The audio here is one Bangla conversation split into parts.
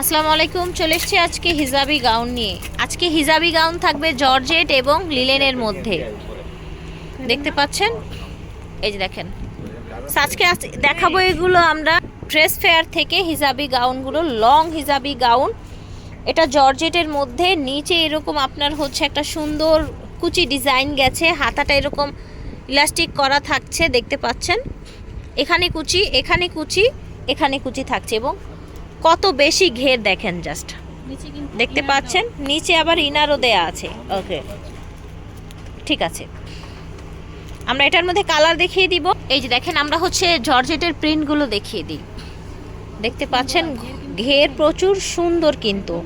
আসসালামু আলাইকুম, চলে এসছি আজকে হিজাবি গাউন নিয়ে। আজকে হিজাবি গাউন থাকবে জর্জেট এবং লিলেনের মধ্যে। দেখতে পাচ্ছেন? এই যে দেখেন। আজকে দেখাবো এগুলো আমরা ড্রেস ফেয়ার থেকে হিজাবি গাউনগুলো, লং হিজাবি গাউন। এটা জর্জেটের মধ্যে, নিচে এরকম আপনার হচ্ছে একটা সুন্দর কুচি ডিজাইন গেছে, হাতাটা এরকম ইলাস্টিক করা থাকছে, দেখতে পাচ্ছেন? এখানে কুচি এখানে কুচি এখানে কুচি থাকছে এবং কত বেশি ঘের দেখেন জাস্ট দেখতে পাচ্ছেন? নিচে আবার ইনারও দেয়া আছে। ওকে ঠিক আছে। আমরা এটার মধ্যে কালার দেখিয়ে দিব। এই যে দেখেন আমরা হচ্ছে জর্জেটের প্রিন্টগুলো দেখিয়ে দিই। দেখতে পাচ্ছেন ঘের প্রচুর সুন্দর কিন্তু।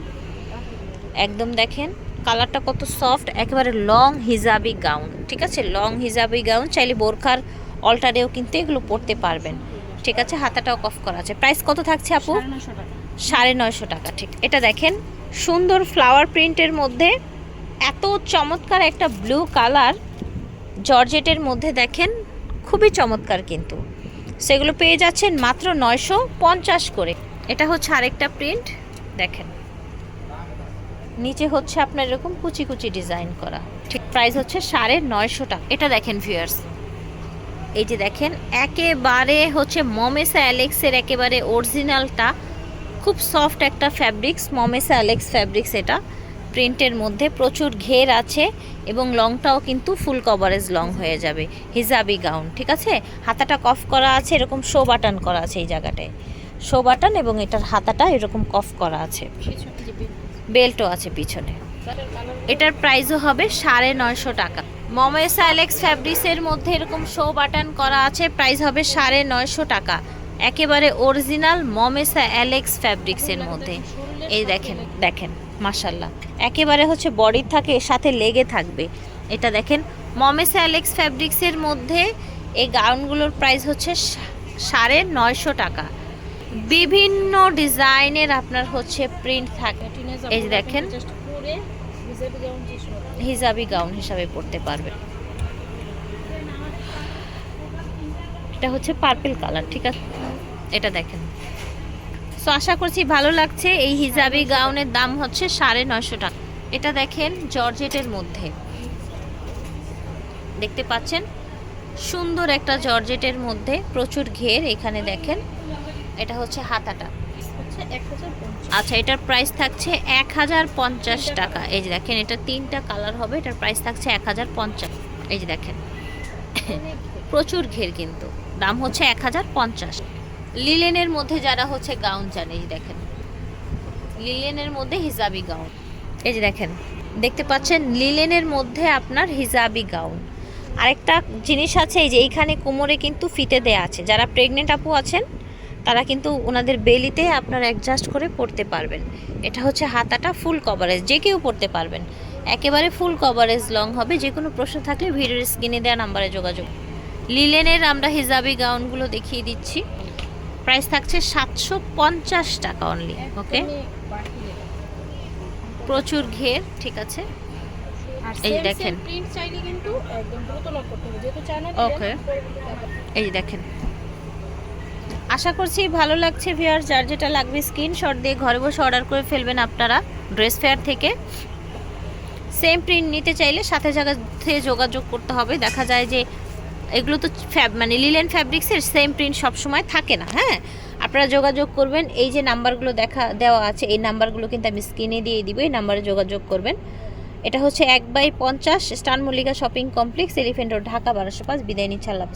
একদম দেখেন কালারটা কত সফট একেবারে লং হিজাবি গাউন ঠিক আছে? লং হিজাবি গাউন চাইলে বোরখার অল্টারেও কিন্তু এগুলো পরতে পারবেন। ঠিক আছে হাতাটাও কফ করা আছে। প্রাইস কত থাকছে আপু? সাড়ে নয়শো টাকা। ঠিক। এটা দেখেন সুন্দর ফ্লাওয়ার প্রিন্টের মধ্যে এত চমৎকার একটা ব্লু কালার জর্জেটের মধ্যে দেখেন খুবই চমৎকার কিন্তু। সেগুলো পেয়ে যাচ্ছেন মাত্র নয়শো পঞ্চাশ করে। এটা হচ্ছে আরেকটা প্রিন্ট দেখেন। নিচে হচ্ছে আপনার এরকম কুচি কুচি ডিজাইন করা। ঠিক প্রাইস হচ্ছে সাড়ে নয়শো টাকা। এটা দেখেন ভিউয়ার্স এই যে দেখেন একেবারে হচ্ছে মমেসা অ্যালেক্সের একেবারে অরিজিনালটা। খুব সফট একটা ফ্যাব্রিক্স মমেসা অ্যালেক্স ফ্যাব্রিক্স এটা। প্রিন্টের মধ্যে প্রচুর ঘের আছে এবং লংটাও কিন্তু ফুল কভারেজ লং হয়ে যাবে। হিজাবি গাউন ঠিক আছে? হাতাটা কফ করা আছে এরকম শো বাটন করা আছে এই জায়গাটায়। শো বাটন এবং এটার হাতাটা এরকম কফ করা আছে। বেল্টও আছে পিছনে। এটার প্রাইসও হবে সাড়ে নয়শো টাকা। মমেসা অ্যালেক্স ফ্যাব্রিক্সের মধ্যে এরকম শো বাটন করা আছে প্রাইস হবে সাড়ে নয়শো টাকা। একেবারে অরিজিনাল মমেসা অ্যালেক্স ফ্যাব্রিক্সের মধ্যে। এই দেখেন দেখেন মাশাল্লাহ একেবারে হচ্ছে বডির থাকে, এর সাথে লেগে থাকবে। এটা দেখেন মমেসা অ্যালেক্স ফ্যাব্রিক্সের মধ্যে এই গাউনগুলোর প্রাইস হচ্ছে সাড়ে নয়শো টাকা। বিভিন্ন ডিজাইনের আপনার হচ্ছে প্রিন্ট থাকে। এই যে দেখেন হিজাবি গাউন হিসাবে পরতে পারবেন এটা হচ্ছে পার্পল কালার ঠিক আছে? এটা দেখেন। সো আশা করছি ভালো লাগছে। এই হিজাবি গাউনের দাম হচ্ছে সাড়ে নয়শো টাকা। এটা দেখেন জর্জেটের মধ্যে। দেখতে পাচ্ছেন? সুন্দর একটা জর্জেটের মধ্যে প্রচুর ঘের এখানে দেখেন। এটা হচ্ছে হাতাটা। আচ্ছা এটার প্রাইস থাকছে এক হাজার পঞ্চাশ টাকা। এই যে দেখেন এটা তিনটা কালার হবে এটার প্রাইস থাকছে এক হাজার পঞ্চাশ। এই যে দেখেন প্রচুর ঘের কিন্তু। দাম হচ্ছে এক হাজার পঞ্চাশ। লিলেনের মধ্যে যারা হচ্ছে গাউন চান এই দেখেন লিলেনের মধ্যে হিজাবি গাউন এই যে দেখেন দেখতে পাচ্ছেন লিলেনের মধ্যে আপনার হিজাবি গাউন আরেকটা জিনিস আছে এই যে এইখানে কোমরে কিন্তু ফিতে দেয়া আছে। যারা প্রেগনেন্ট আপু আছেন তারা কিন্তু ওনাদের বেলিতে আপনারা অ্যাডজাস্ট করে পড়তে পারবেন। এটা হচ্ছে হাতাটা ফুল কভারেজ যে কেউ পড়তে পারবেন। একেবারে ফুল কভারেজ লং হবে যে কোনো প্রশ্ন থাকলে ভিডিওর স্ক্রিনে দেওয়া নাম্বারে যোগাযোগ। লিলেনের আমরা হিজাবি গাউনগুলো দেখিয়ে দিচ্ছি। প্রাইস থাকছে সাতশো পঞ্চাশ টাকা অনলি ওকে প্রচুর ঘের ঠিক আছে? এই দেখেন। প্রিন্ট চাইলে কিন্তু আশা করছি ভালো লাগছে ভিয়ার যার যেটা লাগবে স্ক্রিনশট দিয়ে ঘরে বসে অর্ডার করে ফেলবেন আপনারা ড্রেস ফেয়ার থেকে। সেম প্রিন্ট নিতে চাইলে সাথে সাথে যোগাযোগ করতে হবে। দেখা যায় যে এগুলো তো ফ্যাব মানে লিলেন ফ্যাব্রিক্সের সেম প্রিন্ট সবসময় থাকে না হ্যাঁ? আপনারা যোগাযোগ করবেন। এই যে নাম্বারগুলো দেখা, দেওয়া আছে, এই নাম্বারগুলো কিন্তু আমি স্ক্রিনে দিয়ে দিব, এই নাম্বারে যোগাযোগ করবেন। এটা হচ্ছে এক বাই পঞ্চাশ, স্টান Mallika shopping complex elephant road Dhaka, বারোশো পাঁচ। বিদায় নিচ্ছে, আল্লাহ